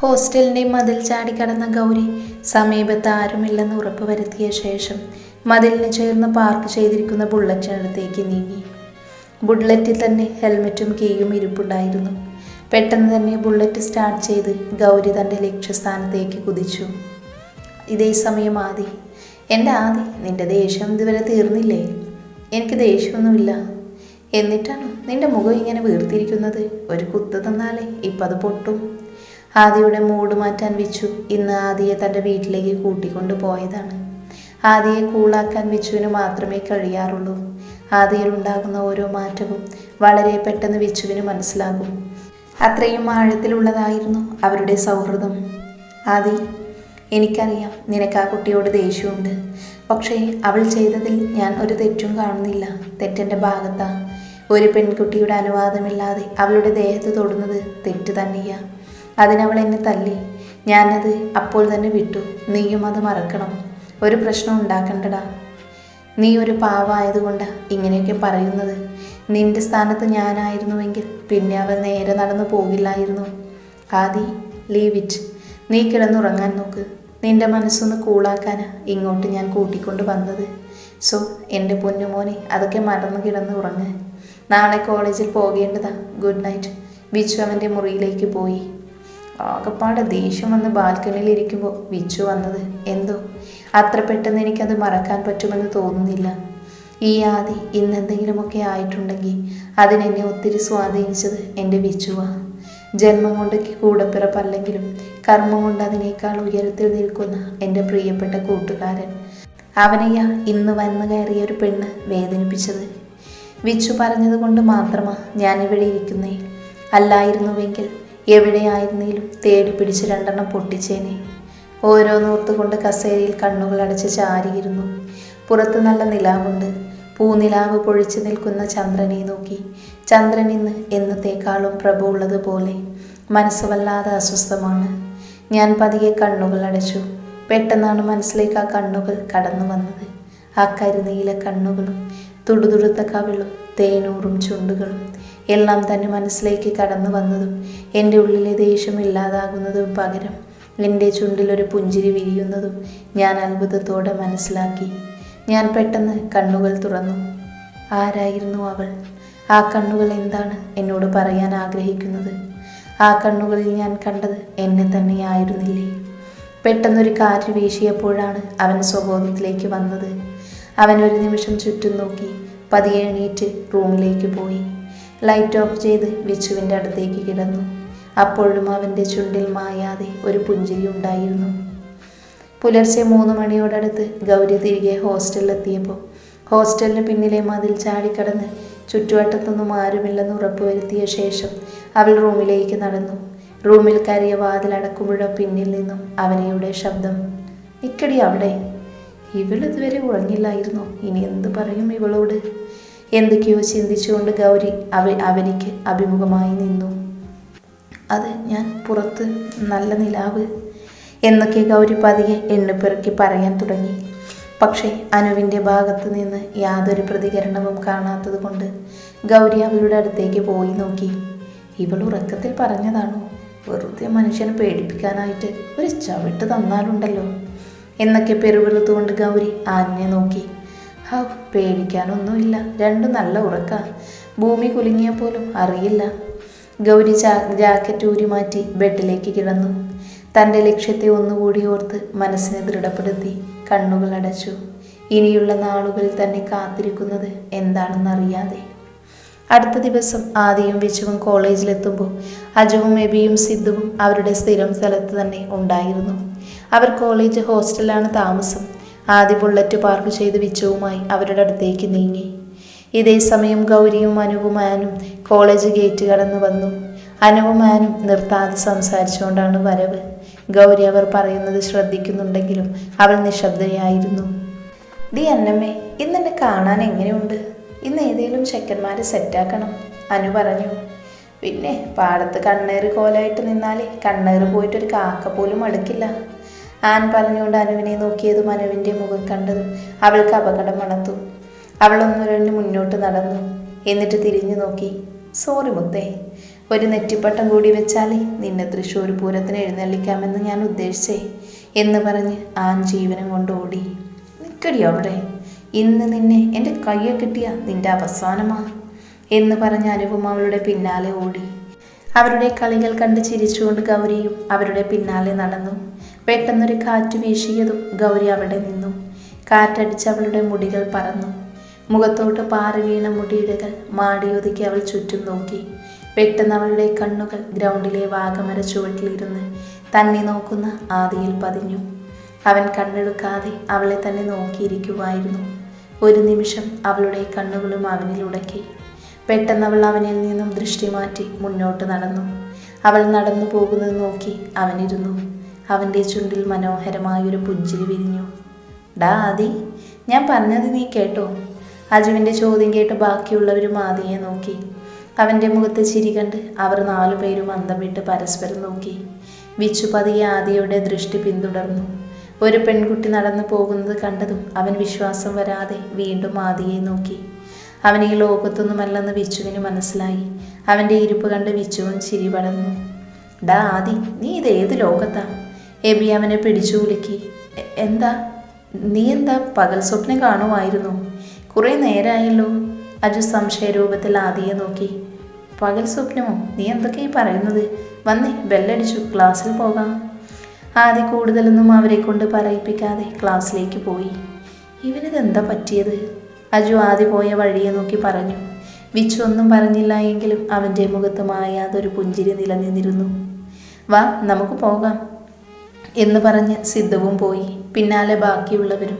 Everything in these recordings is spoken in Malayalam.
ഹോസ്റ്റലിന്റെ മതിൽ ചാടിക്കടന്ന ഗൗരി സമീപത്ത് ആരുമില്ലെന്ന് ഉറപ്പ് വരുത്തിയ ശേഷം മതിലിന് ചേർന്ന് പാർക്ക് ചെയ്തിരിക്കുന്ന ബുള്ളറ്റിനടുത്തേക്ക് നീങ്ങി. ബുള്ളറ്റിൽ തന്നെ ഹെൽമെറ്റും കീയും ഇരിപ്പുണ്ടായിരുന്നു. പെട്ടെന്ന് തന്നെ ബുള്ളറ്റ് സ്റ്റാർട്ട് ചെയ്ത് ഗൗരി തന്റെ ലക്ഷ്യസ്ഥാനത്തേക്ക് കുതിച്ചു. ഇതേ സമയം ആദി. എന്റെ ആദി നിന്റെ ദേഷ്യം ഇതുവരെ തീർന്നില്ലേ? എനിക്ക് ദേഷ്യമൊന്നുമില്ല. എന്നിട്ടാണോ നിന്റെ മുഖം ഇങ്ങനെ വീർത്തിരിക്കുന്നത്? ഒരു കുത്ത് തന്നാലേ ഇപ്പം അത് പൊട്ടും. ആദിയുടെ മൂഡ് മാറ്റാൻ വിച്ചു ഇന്ന് ആദിയെ തന്റെ വീട്ടിലേക്ക് കൂട്ടിക്കൊണ്ടു പോയതാണ്. ആദിയെ കൂളാക്കാൻ വിച്ചുവിന് മാത്രമേ കഴിയാറുള്ളൂ. ആദിയിൽ ഉണ്ടാകുന്ന ഓരോ മാറ്റവും വളരെ പെട്ടെന്ന് വിച്ചുവിന് മനസ്സിലാകും. അത്രയും ആഴത്തിലുള്ളതായിരുന്നു അവരുടെ സൗഹൃദം. ആദി എനിക്കറിയാം നിനക്ക് ആ കുട്ടിയോട് ദേഷ്യമുണ്ട്. പക്ഷേ അവൾ ചെയ്തതിൽ ഞാൻ ഒരു തെറ്റും കാണുന്നില്ല. തെറ്റെന്റെ ഭാഗത്താ. ഒരു പെൺകുട്ടിയുടെ അനുവാദമില്ലാതെ അവളുടെ ദേഹത്ത് തൊടുന്നത് തെറ്റ് തന്നെയാ. അതിനവൾ എന്നെ തല്ലി. ഞാനത് അപ്പോൾ തന്നെ വിട്ടു. നീയും അത് മറക്കണം. ഒരു പ്രശ്നം ഉണ്ടാക്കണ്ടടാ. നീ ഒരു പാവമായതുകൊണ്ട് ഇങ്ങനെയൊക്കെ പറയുന്നത്. നിന്റെ സ്ഥാനത്ത് ഞാനായിരുന്നുവെങ്കിൽ പിന്നെ അവൾ നേരെ നടന്നു പോകില്ലായിരുന്നു. ആദി ലീവ് ഇറ്റ് നീ കിടന്നുറങ്ങാൻ നോക്ക്. നിന്റെ മനസ്സൊന്ന് കൂളാക്കാൻ ഇങ്ങോട്ട് ഞാൻ കൂട്ടിക്കൊണ്ട് വന്നത്. സോ എന്റെ പൊന്നുമോനെ അതൊക്കെ മറന്നു കിടന്ന് ഉറങ്ങ്. നാളെ കോളേജിൽ പോകേണ്ടതാ. Good night. വിച്ചു അവന്റെ മുറിയിലേക്ക് പോയി. ആകപ്പാടെ ദേഷ്യം വന്ന് ബാൽക്കണിയിൽ ഇരിക്കുമ്പോൾ വിച്ചു വന്നത് എന്തോ? അത്ര പെട്ടെന്ന് എനിക്കത് മറക്കാൻ പറ്റുമെന്ന് തോന്നുന്നില്ല. ഈ ആദി ഇന്നെന്തെങ്കിലുമൊക്കെ ആയിട്ടുണ്ടെങ്കിൽ അതിനെന്നെ ഒത്തിരി സ്വാധീനിച്ചത് എന്റെ വിച്ചുവാ. ജന്മം കൊണ്ട് കൂടപ്പിറപ്പല്ലെങ്കിലും കർമ്മം കൊണ്ട് അതിനേക്കാൾ ഉയരത്തിൽ നിൽക്കുന്ന എന്റെ പ്രിയപ്പെട്ട കൂട്ടുകാരൻ. അവനെയാ ഇന്ന് വന്നു കയറിയ ഒരു പെണ്ണ് വേദനിപ്പിച്ചത്. വിച്ചു പറഞ്ഞതുകൊണ്ട് മാത്രമാ ഞാനിവിടെ ഇരിക്കുന്നേ. അല്ലായിരുന്നുവെങ്കിൽ എവിടെയായിരുന്നേലും തേടി പിടിച്ച് രണ്ടെണ്ണം പൊട്ടിച്ചേനെ. ഓരോന്നോർത്തുകൊണ്ട് കസേരയിൽ കണ്ണുകൾ അടച്ച് ചാരിയിരുന്നു. പുറത്ത് നല്ല നിലാവുണ്ട്. പൂനിലാവ് പൊഴിച്ചു നിൽക്കുന്ന ചന്ദ്രനെ നോക്കി. ചന്ദ്രൻ ഇന്ന് എന്നത്തേക്കാളും പ്രഭ ഉള്ളതുപോലെ മനസ്സ് വല്ലാതെ അസ്വസ്ഥമാണ്. ഞാൻ പതിയെ കണ്ണുകൾ അടച്ചു. പെട്ടെന്നാണ് മനസ്സിലേക്ക് ആ കണ്ണുകൾ കടന്നു വന്നത്. ആ കരുനീല കണ്ണുകളും തുടുതുടുത്ത കവിളും തേനൂറും ചുണ്ടുകളും എല്ലാം തന്നെ മനസ്സിലേക്ക് കടന്നു വന്നതും എന്റെ ഉള്ളിലെ ദേഷ്യം ഇല്ലാതാകുന്നതും പകരം എന്റെ ചുണ്ടിലൊരു പുഞ്ചിരി വിരിയുന്നതും ഞാൻ അത്ഭുതത്തോടെ മനസ്സിലാക്കി. ഞാൻ പെട്ടെന്ന് കണ്ണുകൾ തുറന്നു. ആരായിരുന്നു അവൾ? ആ കണ്ണുകൾ എന്താണ് എന്നോട് പറയാൻ ആഗ്രഹിക്കുന്നത്? ആ കണ്ണുകളിൽ ഞാൻ കണ്ടത് എന്നെ തന്നെയായിരുന്നില്ലേ? പെട്ടെന്നൊരു കാറ്റ് വീശിയപ്പോഴാണ് അവൻ സ്വബോധത്തിലേക്ക് വന്നത്. അവൻ ഒരു നിമിഷം ചുറ്റും നോക്കി പതിയെ എണീറ്റ് റൂമിലേക്ക് പോയി. ലൈറ്റ് ഓഫ് ചെയ്ത് വിച്ചുവിന്റെ അടുത്തേക്ക് കിടന്നു. അപ്പോഴും അവന്റെ ചുണ്ടിൽ മായാതെ ഒരു പുഞ്ചിരി ഉണ്ടായിരുന്നു. പുലർച്ചെ മൂന്ന് മണിയോടടുത്ത് ഗൗരി തിരികെ ഹോസ്റ്റലിലെത്തിയപ്പോൾ ഹോസ്റ്റലിന് പിന്നിലെ മതിൽ ചാടിക്കടന്ന് ചുറ്റുവട്ടത്തൊന്നും ആരുമില്ലെന്ന് ഉറപ്പുവരുത്തിയ ശേഷം അവൾ റൂമിലേക്ക് നടന്നു. റൂമിൽ കയറിയ വാതിലടക്കുമ്പോഴോ പിന്നിൽ നിന്നും അവനയുടെ ശബ്ദം നിക്കടി അവിടെ. ഇവൾ ഇതുവരെ ഉറങ്ങില്ലായിരുന്നു? ഇനി എന്ത് പറയും ഇവളോട്? എന്തൊക്കെയോ ചിന്തിച്ചുകൊണ്ട് ഗൗരി അവ അവനിക്ക് അഭിമുഖമായി നിന്നു. അത് ഞാൻ പുറത്ത് നല്ല നിലാവ് എന്നൊക്കെ ഗൗരി പതിയെ എണ്ണിപ്പെറുക്കി പറയാൻ തുടങ്ങി. പക്ഷേ അനുവിന്റെ ഭാഗത്ത് നിന്ന് യാതൊരു പ്രതികരണവും കാണാത്തത് കൊണ്ട് ഗൗരി അവളുടെ അടുത്തേക്ക് പോയി നോക്കി. ഇവൾ ഉറക്കത്തിൽ പറഞ്ഞതാണോ? വെറുതെ മനുഷ്യനെ പേടിപ്പിക്കാനായിട്ട് ഒരു ചവിട്ട് തന്നാലുണ്ടല്ലോ എന്നൊക്കെ പെരുവിളുത്തുകൊണ്ട് ഗൗരി ആനിനെ നോക്കി. ഹൗ പേടിക്കാനൊന്നുമില്ല. രണ്ടും നല്ല ഉറക്ക ഭൂമി കുലുങ്ങിയ പോലും അറിയില്ല. ഗൗരി ജാക്കറ്റ് ഊരി മാറ്റി ബെഡിലേക്ക് കിടന്നു. തന്റെ ലക്ഷ്യത്തെ ഒന്നുകൂടി ഓർത്ത് മനസ്സിനെ ദൃഢപ്പെടുത്തി കണ്ണുകൾ അടച്ചു. ഇനിയുള്ള നാളുകളിൽ തന്നെ കാത്തിരിക്കുന്നത് എന്താണെന്നറിയാതെ. അടുത്ത ദിവസം ആദിയും വിജുവും കോളേജിലെത്തുമ്പോൾ അജുവും എബിയും സിദ്ധുവും അവരുടെ സ്ഥിരം സ്ഥലത്ത് തന്നെ ഉണ്ടായിരുന്നു. അവർ കോളേജ് ഹോസ്റ്റലാണ് താമസം. ആദ്യ ബുള്ളറ്റ് പാർക്ക് ചെയ്ത് വിച്ചവുമായി അവരുടെ അടുത്തേക്ക് നീങ്ങി. ഇതേ സമയം ഗൗരിയും അനുവും ആനും കോളേജ് ഗേറ്റ് കടന്നു വന്നു. അനുവും ആനും നിർത്താതെ സംസാരിച്ചുകൊണ്ടാണ് വരവ്. ഗൗരി അവർ പറയുന്നത് ശ്രദ്ധിക്കുന്നുണ്ടെങ്കിലും അവൾ നിശബ്ദയായിരുന്നു. ഡി അന്നമ്മേ ഇന്നെന്നെ കാണാൻ എങ്ങനെയുണ്ട്? ഇന്ന് ഏതെങ്കിലും ചെക്കന്മാരെ സെറ്റാക്കണം അനു പറഞ്ഞു. പിന്നെ പാടത്ത് കണ്ണേറ് കോലായിട്ട് നിന്നാലേ കണ്ണേറ് പോയിട്ടൊരു കാക്ക പോലും അടുക്കില്ല. ആൻ പറഞ്ഞുകൊണ്ട് അനുവിനെ നോക്കിയതും അനുവിന്റെ മുഖം കണ്ടതും അവൾക്ക് അപകടം മണത്തു. അവൾ ഒന്നുരണ്ട് മുന്നോട്ട് നടന്നു. എന്നിട്ട് തിരിഞ്ഞു നോക്കി. സോറി മുത്തേ. ഒരു നെറ്റിപ്പട്ടം കൂടി വെച്ചാൽ നിന്നെ തൃശ്ശൂർ പൂരത്തിന് എഴുന്നള്ളിക്കാമെന്ന് ഞാൻ ഉദ്ദേശിച്ചേ എന്ന് പറഞ്ഞ് ആൻ ജീവനം കൊണ്ട് ഓടി. നിൽക്കടി അവിടെ. ഇന്ന് നിന്നെ എന്റെ കയ്യെ കിട്ടിയ നിന്റെ അവസാനമാ എന്ന് പറഞ്ഞ് അനുപമ അവളുടെ പിന്നാലെ ഓടി. അവരുടെ കളികൾ കണ്ട് ചിരിച്ചുകൊണ്ട് ഗൗരിയും അവരുടെ പിന്നാലെ നടന്നു. പെട്ടെന്നൊരു കാറ്റ് വീശിയതും ഗൗരി അവിടെ നിന്നു. കാറ്റടിച്ച് അവളുടെ മുടികൾ പറന്നു. മുഖത്തോട്ട് പാറി വീണ മുടിയിടകൾ മാടിയൊതുക്കി അവൾ ചുറ്റും നോക്കി. പെട്ടെന്ന് അവളുടെ കണ്ണുകൾ ഗ്രൗണ്ടിലെ വാഗമര ചുവട്ടിലിരുന്ന് തന്നെ നോക്കുന്ന ആദിയിൽ പതിഞ്ഞു. അവൻ കണ്ണെടുക്കാതെ അവളെ തന്നെ നോക്കിയിരിക്കുമായിരുന്നു ഒരു നിമിഷം അവളുടെ കണ്ണുകളും അവനിൽ ഉടക്കി. പെട്ടെന്ന് അവൾ അവനിൽ നിന്നും ദൃഷ്ടി മാറ്റി മുന്നോട്ട് നടന്നു. അവൾ നടന്നു പോകുന്നത് നോക്കി അവനിരുന്നു. അവന്റെ ചുണ്ടിൽ മനോഹരമായൊരു പുഞ്ചിരി വിരിഞ്ഞു. ഡാ ആദി ഞാൻ പറഞ്ഞത് നീ കേട്ടോ? അജുവിന്റെ ചോദ്യം കേട്ട് ബാക്കിയുള്ളവരും ആദിയെ നോക്കി. അവന്റെ മുഖത്ത് ചിരി കണ്ട് അവർ നാലുപേരും അന്തം വിട്ട് പരസ്പരം നോക്കി. വിച്ചു പതിയെ ആദിയുടെ ദൃഷ്ടി പിന്തുടർന്നു. ഒരു പെൺകുട്ടി നടന്നു പോകുന്നത് കണ്ടതും അവൻ വിശ്വാസം വരാതെ വീണ്ടും ആദിയെ നോക്കി. അവൻ ഈ ലോകത്തൊന്നുമല്ലെന്ന് വിച്ചുവിന് മനസ്സിലായി. അവന്റെ ഇരിപ്പ് കണ്ട് വിച്ചുവും ചിരി പടർന്നു. ഡാ ആദി നീ ഇത് ഏത് ലോകത്താ? എബി അവനെ പിടിച്ചു ഉലുക്കി എന്താ? നീ എന്താ പകൽ സ്വപ്നം കാണുമായിരുന്നു? കുറേ നേരമായല്ലോ അജു സംശയരൂപത്തിൽ ആദിയെ നോക്കി. പകൽ സ്വപ്നമോ? നീ എന്തൊക്കെയാ പറയുന്നത്? വന്നേ ബെല്ലടിച്ചു ക്ലാസ്സിൽ പോകാം. ആദ്യ കൂടുതലൊന്നും അവരെ കൊണ്ട് പറയിപ്പിക്കാതെ ക്ലാസ്സിലേക്ക് പോയി. ഇവനിതെന്താ പറ്റിയത്? അജു ആദ്യ പോയ വഴിയെ നോക്കി പറഞ്ഞു. വിച്ചു ഒന്നും പറഞ്ഞില്ല എങ്കിലും അവന്റെ മുഖത്ത് മായാതൊരു പുഞ്ചിരി നിലനിന്നിരുന്നു. വാ നമുക്ക് പോകാം എന്ന് പറഞ്ഞ് സിദ്ധവും പോയി. പിന്നാലെ ബാക്കിയുള്ളവരും.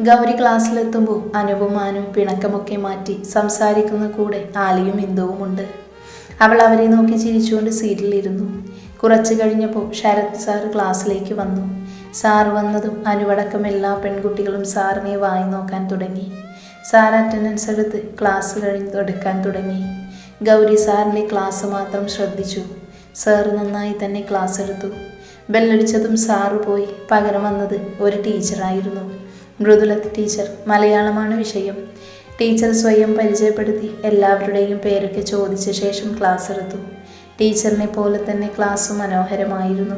ഗൗരി ക്ലാസ്സിലെത്തുമ്പോൾ അനുപമാനും പിണക്കമൊക്കെ മാറ്റി സംസാരിക്കുന്ന കൂടെ ആലിയും ഇന്ദുവുമുണ്ട് അവൾ അവരെ നോക്കി ചിരിച്ചുകൊണ്ട് സീറ്റിലിരുന്നു. കുറച്ചു കഴിഞ്ഞപ്പോൾ ശരത് സാർ ക്ലാസ്സിലേക്ക് വന്നു. സാർ വന്നതും അനുവടക്കം എല്ലാ പെൺകുട്ടികളും സാറിനെ വായി നോക്കാൻ തുടങ്ങി. സാർ അറ്റൻഡൻസ് എടുത്ത് ക്ലാസ് കഴിഞ്ഞ് എടുക്കാൻ തുടങ്ങി. ഗൗരി സാറിന്റെ ക്ലാസ് മാത്രം ശ്രദ്ധിച്ചു. സാർ നന്നായി തന്നെ ക്ലാസ് എടുത്തു. ബെല്ലടിച്ചതും സാറ് പോയി പകരം വന്നത് ഒരു ടീച്ചറായിരുന്നു മൃദുല ടീച്ചർ മലയാളമാണ് വിഷയം. ടീച്ചർ സ്വയം പരിചയപ്പെടുത്തി എല്ലാവരുടെയും പേരൊക്കെ ചോദിച്ച ശേഷം ക്ലാസ് എടുത്തു. ടീച്ചറിനെ പോലെ തന്നെ ക്ലാസ് മനോഹരമായിരുന്നു.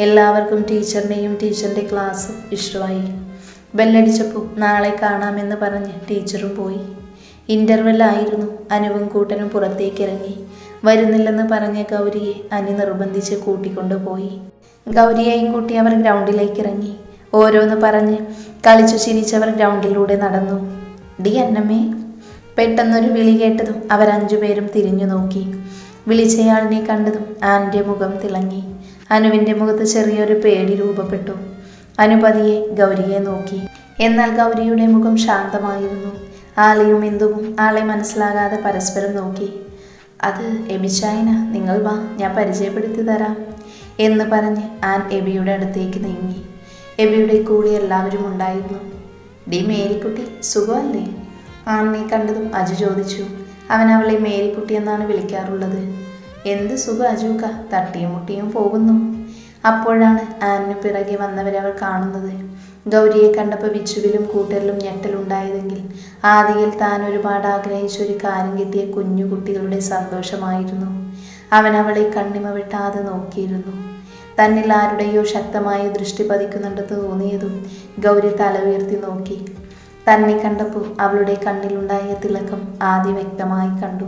എല്ലാവർക്കും ടീച്ചറിനെയും ടീച്ചറിന്റെ ക്ലാസ്സും ഇഷ്ടമായി. ബെല്ലടിച്ചപ്പോൾ നാളെ കാണാമെന്ന് പറഞ്ഞ് ടീച്ചറും പോയി. ഇന്റർവെല്ലായിരുന്നു അനുവും കൂട്ടനും പുറത്തേക്കിറങ്ങി. വരുന്നില്ലെന്ന് പറഞ്ഞ ഗൗരിയെ അനു നിർബന്ധിച്ച് കൂട്ടിക്കൊണ്ടുപോയി ഗൗരിയെയും കൂട്ടി അവർ ഗ്രൗണ്ടിലേക്ക് ഇറങ്ങി ഓരോന്ന് പറഞ്ഞ് കളിച്ചു ചിരിച്ചവർ ഗ്രൗണ്ടിലൂടെ നടന്നു. ഡി അന്നമ്മേ. പെട്ടെന്നൊരു വിളി കേട്ടതും അവർ അഞ്ചുപേരും തിരിഞ്ഞു നോക്കി. വിളിച്ചയാളിനെ കണ്ടതും ആന്റെ മുഖം തിളങ്ങി. അനുവിന്റെ മുഖത്ത് ചെറിയൊരു പേടി രൂപപ്പെട്ടു. അനുപതിയെ ഗൗരിയെ നോക്കി. എന്നാൽ ഗൗരിയുടെ മുഖം ശാന്തമായിരുന്നു. ആലയും എന്തുവും ആളെ മനസ്സിലാകാതെ പരസ്പരം നോക്കി. അത് എബിച്ചായന. നിങ്ങൾ വാ. ഞാൻ പരിചയപ്പെടുത്തി തരാം എന്ന് പറഞ്ഞ് ആൻ എബിയുടെ അടുത്തേക്ക് നീങ്ങി. എബിയുടെ കൂടെ എല്ലാവരും ഉണ്ടായിരുന്നു. ഡി മേരിക്കുട്ടി സുഖമല്ലേ? ആണിനെ കണ്ടതും അജു ചോദിച്ചു. അവൻ അവളെ മേരിക്കുട്ടി എന്നാണ് വിളിക്കാറുള്ളത്. എന്ത് സുഖം അജുക്ക? തട്ടിയും മുട്ടിയും പോകുന്നു. അപ്പോഴാണ് ആനിന് പിറകെ വന്നവരെ അവൾ കാണുന്നത്. ഗൗരിയെ കണ്ടപ്പോൾ വിച്ചുവിലും കൂട്ടരിലും ഞെട്ടലുണ്ടായതെങ്കിൽ ആദിയിൽ താൻ ഒരുപാട് ആഗ്രഹിച്ച ഒരു കാര്യം കിട്ടിയ കുഞ്ഞു കുട്ടികളുടെ സന്തോഷമായിരുന്നു. അവൻ അവളെ കണ്ണിമ വെട്ടാതെ നോക്കിയിരുന്നു. തന്നിൽ ആരുടെയോ ശക്തമായ ദൃഷ്ടി പതിക്കുന്നുണ്ടെന്ന് തോന്നിയതും ഗൗരി തല ഉയർത്തി നോക്കി. തന്നെ കണ്ടപ്പോൾ അവളുടെ കണ്ണിലുണ്ടായ തിളക്കം ആദ്യം വ്യക്തമായി കണ്ടു.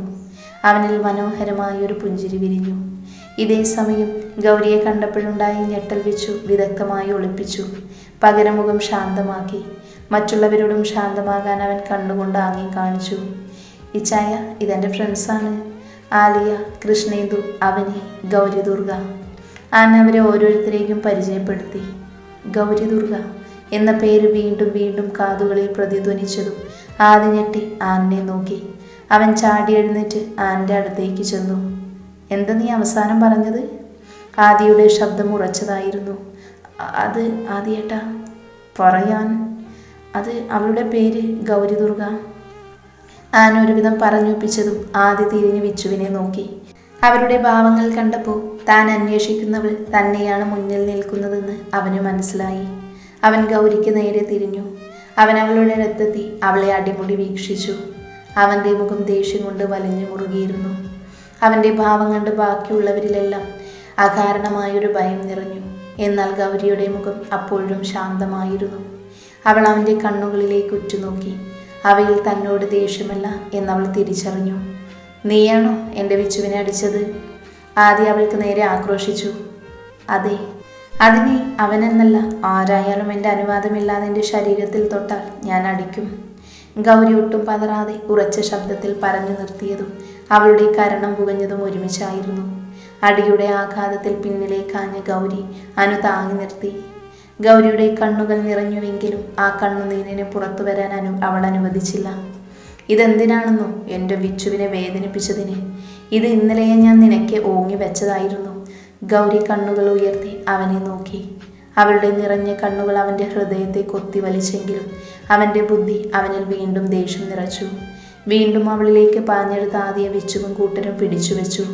അവനിൽ മനോഹരമായ ഒരു പുഞ്ചിരി വിരിഞ്ഞു. ഇതേ സമയം ഗൗരിയെ കണ്ടപ്പോഴുണ്ടായി ഞെട്ടൽ വെച്ചു വിദഗ്ധമായി ഒളിപ്പിച്ചു. പകരമുഖം ശാന്തമാക്കി. മറ്റുള്ളവരോടും ശാന്തമാകാൻ അവൻ കണ്ണുകൊണ്ട് ആങ്ങി കാണിച്ചു. ഇച്ചായ ഇതെന്റെ ഫ്രണ്ട്സാണ് ആലിയ കൃഷ്ണേന്ദു അവനി ഗൗരി ദുർഗ ആൻ അവരെ ഓരോരുത്തരെയും പരിചയപ്പെടുത്തി. ഗൗരി ദുർഗ എന്ന പേര് വീണ്ടും വീണ്ടും കാതുകളിൽ പ്രതിധ്വനിച്ചതും ആദ്യ ഞെട്ടി ആനിനെ നോക്കി. അവൻ ചാടി എഴുന്നേറ്റ് ആന്റെ അടുത്തേക്ക് ചെന്നു. എന്താ നീ അവസാനം പറഞ്ഞത്? ആദിയുടെ ശബ്ദം ഉറച്ചതായിരുന്നു. അത് ആദിയേട്ടാ പറയാൻ. അത് അവളുടെ പേര് ഗൗരി ദുർഗ ആൻ ഒരുവിധം പറഞ്ഞൊപ്പിച്ചതും ആദ്യ തിരിഞ്ഞ് വിച്ചുവിനെ നോക്കി. അവരുടെ ഭാവങ്ങൾ കണ്ടപ്പോൾ താൻ അന്വേഷിക്കുന്നവൾ തന്നെയാണ് മുന്നിൽ നിൽക്കുന്നതെന്ന് അവന് മനസ്സിലായി. അവൻ ഗൗരിക്ക് നേരെ തിരിഞ്ഞു. അവൻ അവളുടെ അടുത്തെത്തി അവളെ അടിമുടി വീക്ഷിച്ചു. അവന്റെ മുഖം ദേഷ്യം കൊണ്ട് വലിഞ്ഞു മുറുകിയിരുന്നു. അവന്റെ ഭാവം കണ്ട് ബാക്കിയുള്ളവരിലെല്ലാം അകാരണമായൊരു ഭയം നിറഞ്ഞു. എന്നാൽ ഗൗരിയുടെ മുഖം അപ്പോഴും ശാന്തമായിരുന്നു. അവൾ അവന്റെ കണ്ണുകളിലേക്ക് ഉറ്റുനോക്കി അവയിൽ തന്നോട് ദേഷ്യമല്ല എന്നവൾ തിരിച്ചറിഞ്ഞു. നീയാണോ എന്റെ വിച്ചുവിനെ അടിച്ചത്? ആദ്യം അവൾക്ക് നേരെ ആക്രോശിച്ചു. അതെ അതിനെ അവനെന്നല്ല ആരായാലും എന്റെ അനുവാദമില്ലാതെ എന്റെ ശരീരത്തിൽ തൊട്ടാൽ ഞാൻ അടിക്കും. ഗൗരി ഒട്ടും പതറാതെ ഉറച്ച ശബ്ദത്തിൽ പറഞ്ഞു നിർത്തിയതും അവളുടെ കരണം പുകഞ്ഞതും ഒരുമിച്ചായിരുന്നു. അടിയുടെ ആഘാതത്തിൽ പിന്നിലേക്കാഞ്ഞ ഗൗരി അനു താങ്ങി നിർത്തി. ഗൗരിയുടെ കണ്ണുകൾ നിറഞ്ഞുവെങ്കിലും ആ കണ്ണുനീരിന് പുറത്തു വരാൻ അനു അവൾ അനുവദിച്ചില്ല. ഇതെന്തിനാണെന്നോ? എന്റെ വിച്ചുവിനെ വേദനിപ്പിച്ചതിന്. ഇത് ഇന്നലെയെ ഞാൻ നിനക്ക് ഓങ്ങി വെച്ചതായിരുന്നു. ഗൗരി കണ്ണുകൾ ഉയർത്തി അവനെ നോക്കി. അവളുടെ നിറഞ്ഞ കണ്ണുകൾ അവന്റെ ഹൃദയത്തെ കൊത്തി വലിച്ചെങ്കിലും അവന്റെ ബുദ്ധി അവനിൽ വീണ്ടും ദേഷ്യം നിറച്ചു. വീണ്ടും അവളിലേക്ക് പാഞ്ഞെടുത്ത ആദിയെ വെച്ചുവും കൂട്ടരും പിടിച്ചു വെച്ചു.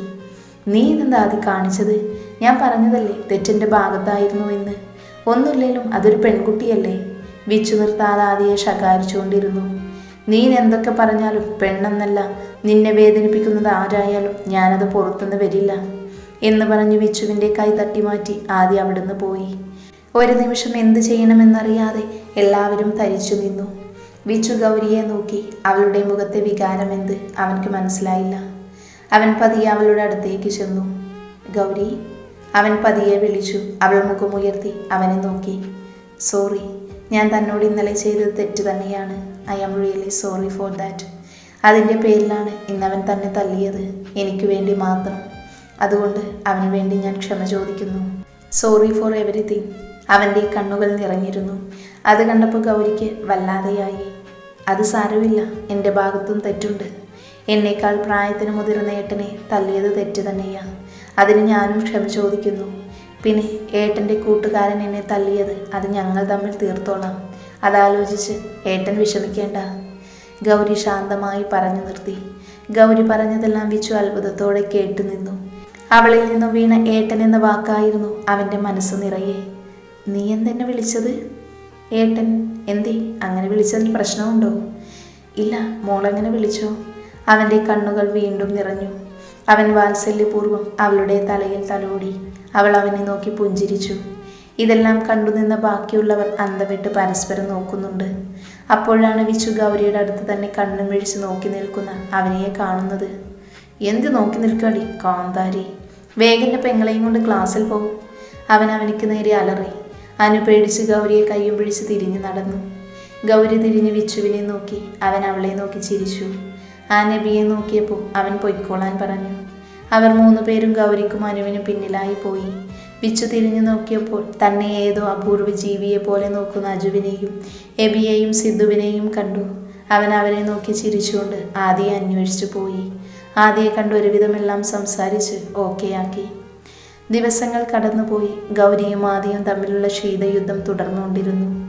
നീ ഇതെന്താ ആദ്യം കാണിച്ചത്? ഞാൻ പറഞ്ഞതല്ലേ തെറ്റിന്റെ ഭാഗത്തായിരുന്നു എന്ന്. ഒന്നുമില്ലേലും അതൊരു പെൺകുട്ടിയല്ലേ? വിച്ചു നിർത്താതെ ആദിയെ ശകാരിച്ചുകൊണ്ടിരുന്നു. നീ എന്തൊക്കെ പറഞ്ഞാലും പെണ്ണെന്നല്ല നിന്നെ വേദനിപ്പിക്കുന്നത് ആരായാലും ഞാനത് പുറത്തുനിന്ന് വരില്ല എന്ന് പറഞ്ഞ് വിച്ചുവിന്റെ കൈ തട്ടിമാറ്റി ആദ്യം അവിടുന്ന് പോയി. ഒരു നിമിഷം എന്ത് ചെയ്യണമെന്നറിയാതെ എല്ലാവരും തരിച്ചു നിന്നു. വിച്ചു ഗൗരിയെ നോക്കി അവളുടെ മുഖത്തെ വികാരം വികാരമെന്ത് അവൻക്ക് മനസ്സിലായില്ല. അവൻ പതിയെ അവളുടെ അടുത്തേക്ക് ചെന്നു. ഗൗരി അവൻ പതിയെ വിളിച്ചു. അവൾ മുഖമുയർത്തി അവനെ നോക്കി. സോറി ഞാൻ തന്നോട് ഇന്നലെ ചെയ്തത് തെറ്റ് തന്നെയാണ്. I am really sorry for that. അതിന്റെ പേരിലാണ് അവൻ തന്നെ തല്ലിയത് എനിക്ക് വേണ്ടി മാത്രം. അതുകൊണ്ട് അവന് വേണ്ടി ഞാൻ ക്ഷമ ചോദിക്കുന്നു. സോറി ഫോർ എവരിഥിങ് അവന്റെ കണ്ണുകൾ നിറഞ്ഞിരുന്നു. അത് കണ്ടപ്പോൾ ഗൗരിക്ക് വല്ലാതെയായി. അത് സാരമില്ല. എന്റെ ഭാഗത്തും തെറ്റുണ്ട്. എന്നേക്കാൾ പ്രായത്തിന് മുതിർന്ന ഏട്ടനെ തല്ലിയത് തെറ്റ് തന്നെയാ. അതിന് ഞാനും ക്ഷമ ചോദിക്കുന്നു. പിന്നെ ഏട്ടന്റെ കൂട്ടുകാരൻ എന്നെ തല്ലിയത് അത് ഞങ്ങൾ തമ്മിൽ തീർത്തോളാം. അതാലോചിച്ച് ഏട്ടൻ വിഷമിക്കേണ്ട. ഗൗരി ശാന്തമായി പറഞ്ഞു നിർത്തി. ഗൗരി പറഞ്ഞതെല്ലാം വിച്ചു അത്ഭുതത്തോടെ കേട്ടു നിന്നു. അവളിൽ നിന്നും വീണ ഏട്ടൻ എന്ന വാക്കായിരുന്നു അവന്റെ മനസ്സ് നിറയെ. നീ എന്തെന്നെ വിളിച്ചത്? ഏട്ടൻ എന്തേ അങ്ങനെ വിളിച്ചതിൽ പ്രശ്നമുണ്ടോ? ഇല്ല മോളെങ്ങനെ വിളിച്ചോ? അവന്റെ കണ്ണുകൾ വീണ്ടും നിറഞ്ഞു. അവൻ വാത്സല്യപൂർവം അവളുടെ തലയിൽ തലോടി. അവൾ അവനെ നോക്കി പുഞ്ചിരിച്ചു. ഇതെല്ലാം കണ്ടുനിന്ന ബാക്കിയുള്ളവർ അന്തവിട്ട് പരസ്പരം നോക്കുന്നുണ്ട്. അപ്പോഴാണ് വിച്ചു ഗൗരിയുടെ അടുത്ത് തന്നെ കണ്ണും വിഴിച്ച് നോക്കി നിൽക്കുന്ന അവനെയെ കാണുന്നത്. എന്ത് നോക്കി നിൽക്കാടി കാന്താരി? വേഗന്റെ പെങ്ങളെയും കൊണ്ട് ക്ലാസ്സിൽ പോകും അവൻ അവനിക്ക് നേരെ അലറി. അനു പേടിച്ച് ഗൗരിയെ കയ്യും പിടിച്ച് തിരിഞ്ഞു നടന്നു. ഗൗരി തിരിഞ്ഞ് വിച്ചുവിനെ നോക്കി. അവൻ അവളെ നോക്കി ചിരിച്ചു. ആ നബിയെ നോക്കിയപ്പോൾ അവൻ പൊയ്ക്കോളാൻ പറഞ്ഞു. അവർ മൂന്നു പേരും ഗൗരിക്കും അനുവിനും പിന്നിലായി പോയി. വിച്ചു തിരിഞ്ഞു നോക്കിയപ്പോൾ തന്നെ ഏതോ അപൂർവ ജീവിയെ പോലെ നോക്കുന്ന അജുവിനെയും എബിയെയും സിദ്ധുവിനെയും കണ്ടു. അവൻ അവരെ നോക്കി ചിരിച്ചുകൊണ്ട് ആദിയെ അന്വേഷിച്ചു പോയി. ആദ്യയെ കണ്ട് ഒരുവിധമെല്ലാം സംസാരിച്ച് ഓക്കെ ആക്കി. ദിവസങ്ങൾ കടന്നുപോയി. ഗൗരിയും ആദിയും തമ്മിലുള്ള ശീതയുദ്ധം തുടർന്നുകൊണ്ടിരുന്നു.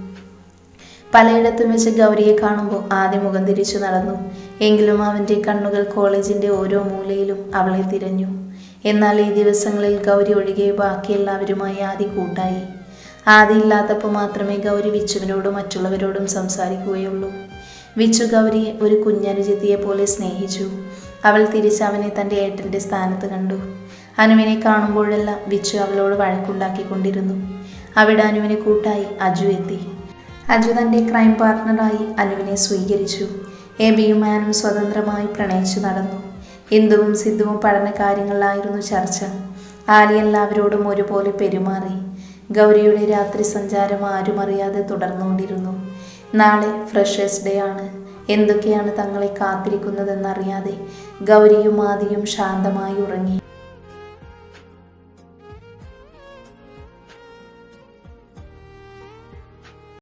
പലയിടത്തും വെച്ച് ഗൗരിയെ കാണുമ്പോൾ ആദ്യം മുഖം തിരിച്ചു നടന്നു. എങ്കിലും അവന്റെ കണ്ണുകൾ കോളേജിന്റെ ഓരോ മൂലയിലും അവളെ തിരഞ്ഞു. എന്നാൽ ഈ ദിവസങ്ങളിൽ ഗൗരി ഒഴികെ ബാക്കി എല്ലാവരുമായി ആദി കൂട്ടായി. ആദി ഇല്ലാത്തപ്പോൾ മാത്രമേ ഗൗരി വിച്ചുവിനോടും മറ്റുള്ളവരോടും സംസാരിക്കുകയുള്ളൂ. വിച്ചു ഗൗരിയെ ഒരു കുഞ്ഞനുജിത്തിയെ പോലെ സ്നേഹിച്ചു. അവൾ തിരിച്ച് അവനെ തന്റെ ഏട്ടന്റെ സ്ഥാനത്ത് കണ്ടു. അനുവിനെ കാണുമ്പോഴെല്ലാം വിച്ചു അവളോട് വഴക്കുണ്ടാക്കിക്കൊണ്ടിരുന്നു. അവിടെ അനുവിനെ കൂട്ടായി അജു എത്തി. അജു തന്റെ ക്രൈം പാർട്ണറായി അനുവിനെ സ്വീകരിച്ചു. എബിയും ആനും സ്വതന്ത്രമായി പ്രണയിച്ചു നടന്നു. ഇന്ദുവും സിദ്ധുവും പഠന കാര്യങ്ങളിലായിരുന്നു ചർച്ച. ആലി എല്ലാവരോടും ഒരുപോലെ പെരുമാറി. ഗൗരിയുടെ രാത്രി സഞ്ചാരം ആരും അറിയാതെ തുടർന്നുകൊണ്ടിരുന്നു. നാളെ ഫ്രഷേഴ്സ് ഡേ ആണ്. എന്തൊക്കെയാണ് തങ്ങളെ കാത്തിരിക്കുന്നതെന്നറിയാതെ ഗൗരിയും ആദിയും ശാന്തമായി ഉറങ്ങി.